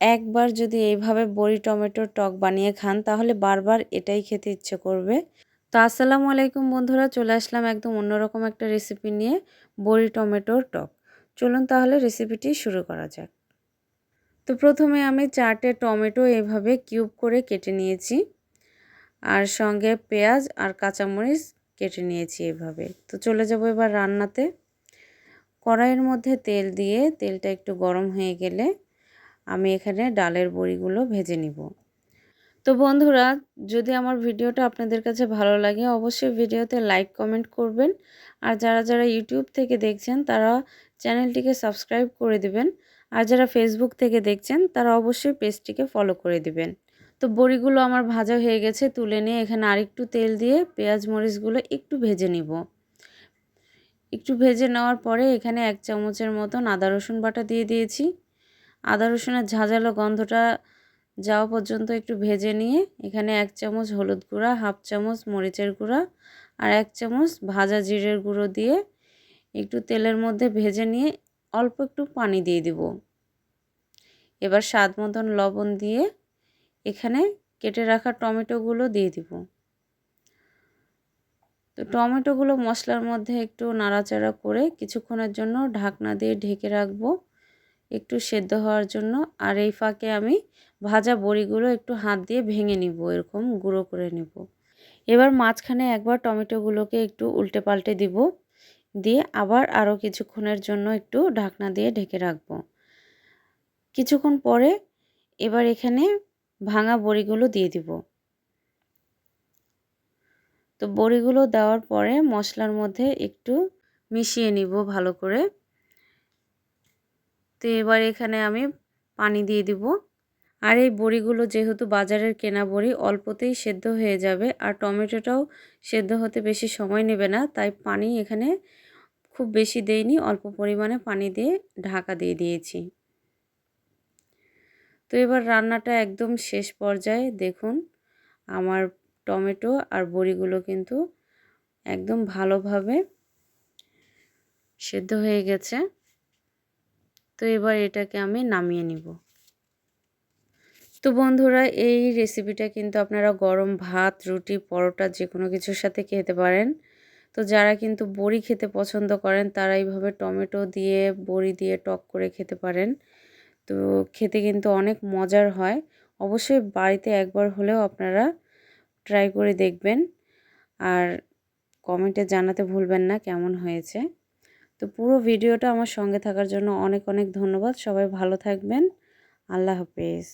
একবার যদি এইভাবে বড়ি টমেটোর টক বানিয়ে খান, তাহলে বারবার এটাই খেতে ইচ্ছে করবে। তো আসসালামু আলাইকুম বন্ধুরা, চলে আসলাম একদম অন্যরকম একটা রেসিপি নিয়ে, বড়ি টমেটোর টক। চলুন তাহলে রেসিপিটি শুরু করা যাক। তো প্রথমে আমি চারটে টমেটো এভাবে কিউব করে কেটে নিয়েছি, আর সঙ্গে পেঁয়াজ আর কাঁচামরিচ কেটে নিয়েছি এভাবে। তো চলে যাব এবার রান্নাতে। কড়াইয়ের মধ্যে তেল দিয়ে, তেলটা একটু গরম হয়ে গেলে আমি এখানে ডালের বড়িগুলো ভেজে নিব। তো বন্ধুরা, যদি আমার ভিডিওটা আপনাদের কাছে ভালো লাগে, অবশ্যই ভিডিওতে লাইক, কমেন্ট করবেন। আর যারা যারা ইউটিউব থেকে দেখছেন, তারা চ্যানেলটিকে সাবস্ক্রাইব করে দিবেন। আর যারা ফেসবুক থেকে দেখছেন, তারা অবশ্যই পেজটিকে ফলো করে দিবেন। তো বড়িগুলো আমার ভাজা হয়ে গেছে, তুলে নিয়ে এখানে আরেকটু তেল দিয়ে পেঁয়াজ, মরিচগুলো একটু ভেজে নিব। একটু ভেজে নেওয়ার পরে এখানে এক চামচের মতন আদা, রসুন বাটা দিয়ে দিয়েছি। আদা রসুনের ঝাঁঝালো গন্ধটা যাওয়া পর্যন্ত একটু ভেজে নিয়ে এখানে এক চামচ হলুদ গুঁড়া, হাফ চামচ মরিচের গুঁড়া আর এক চামচ ভাজা জিরের গুঁড়ো দিয়ে একটু তেলের মধ্যে ভেজে নিয়ে অল্প একটু পানি দিয়ে দিব। এবার স্বাদ মতন লবণ দিয়ে এখানে কেটে রাখা টমেটোগুলো দিয়ে দিব। তো টমেটোগুলো মশলার মধ্যে একটু নাড়াচাড়া করে কিছুক্ষণের জন্য ঢাকনা দিয়ে ঢেকে রাখব। একটু সেদ্ধ হওয়ার জন্য, আর এই ফাঁকে আমি ভাজা বড়িগুলো একটু হাত দিয়ে ভেঙে নিব, এরকম গুঁড়ো করে নেব। এবার মাঝখানে একবার টমেটোগুলোকে একটু উল্টে পাল্টে দিব, দিয়ে আবার আরও কিছুক্ষণের জন্য একটু ঢাকনা দিয়ে ঢেকে রাখব। কিছুক্ষণ পরে এবার এখানে ভাঙা বড়িগুলো দিয়ে দিব। তো বড়িগুলো দেওয়ার পরে মশলার মধ্যে একটু মিশিয়ে নিব ভালো করে। তো এবার এখানে আমি পানি দিয়ে দিব। আর এই বড়িগুলো যেহেতু বাজারের কেনা বড়ি, অল্পতেই সেদ্ধ হয়ে যাবে। আর টমেটোটাও সেদ্ধ হতে বেশি সময় নেবে না, তাই পানি এখানে খুব বেশি দেইনি, অল্প পরিমাণে পানি দিয়ে ঢাকা দিয়ে দিয়েছি। তো এবার রান্নাটা একদম শেষ পর্যায়ে দেখুন, আমার টমেটো আর বড়িগুলো কিন্তু একদম ভালোভাবে সেদ্ধ হয়ে গেছে। তো এবার এটাকে আমি নামিয়ে নিব। তো বন্ধুরা, এই রেসিপিটা কিন্তু আপনারা গরম ভাত, রুটি, পরোটা যে কোনো কিছুর সাথে খেতে পারেন। তো যারা কিন্তু বড়ি খেতে পছন্দ করেন, তারা এইভাবে টমেটো দিয়ে, বড়ি দিয়ে টক করে খেতে পারেন। তো খেতে কিন্তু অনেক মজার হয়। অবশ্যই বাড়িতে একবার হলেও আপনারা ট্রাই করে দেখবেন। আর কমেন্টে জানাতে ভুলবেন না কেমন হয়েছে। তো পুরো ভিডিওটা আমার সঙ্গে থাকার জন্য অনেক অনেক ধন্যবাদ। সবাই ভালো থাকবেন। আল্লাহ হাফেজ।